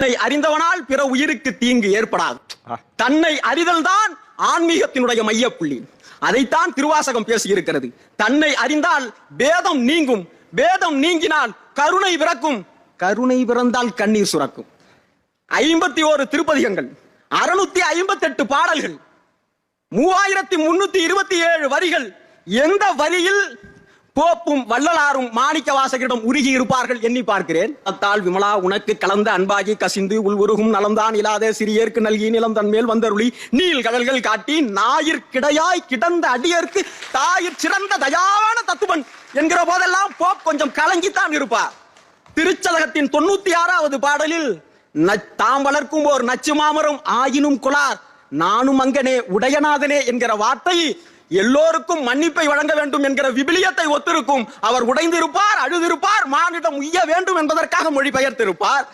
தன்னை அறிந்தவனால் பிற உயிருக்கு தீங்கு ஏற்படாது. தன்னை அறிதல் தான் ஆன்மீகத்தினுடைய மையப்புள்ளி. அதைத்தான் திருவாசகம் பேசியிருக்கிறது. தன்னை அறிந்தால் பேதம் நீங்கும். பேதம் நீங்கினால் கருணை பிறக்கும். கருணை பிறந்தால் கண்ணீர் சுரக்கும். ஐம்பத்தி ஓரு திருப்பதிகங்கள். அறுநூத்தி ஐம்பத்தி எட்டு பாடல்கள். மூவாயிரத்தி முன்னூத்தி இருபத்தி ஏழு வரிகள். எந்த வரியில் கோப்பும் வள்ளலாரும் மாணிக்க வாசகரிடம் உருகி இருப்பார்கள் எண்ணி பார்க்கிறேன். அத்தால் விமலா உனக்கு கலந்த அன்பாகி கசிந்து உள் உருகும் நலம்தான் இல்லாத சிறியர்க்கு நல்கி நிலம் தன்மேல் வந்தருளி. நீல் கடல்கள் காட்டி ஞாயிற் கிடையாய் கிடந்த அடியர்க்கு தாயிற் சிறந்த தயாவான தத்துவன் என்கிற போதெல்லாம் போப் கொஞ்சம் கலங்கித்தான் இருப்பார். திருச்சலகத்தின் தொண்ணூத்தி ஆறாவது பாடலில் தாம் வளர்க்கும் ஓர் நச்சு மாமரம் ஆயினும் குளார் நானும் அங்கனே உடையநாதனே என்கிற வார்த்தை எல்லோருக்கும் மன்னிப்பை வழங்க வேண்டும் என்கிற விபிலியத்தை ஒத்திருக்கும். அவர் உடைந்திருப்பார் அழுதிருப்பார் மானிடம் உய்ய வேண்டும் என்பதற்காக மொழிபெயர்த்திருப்பார்.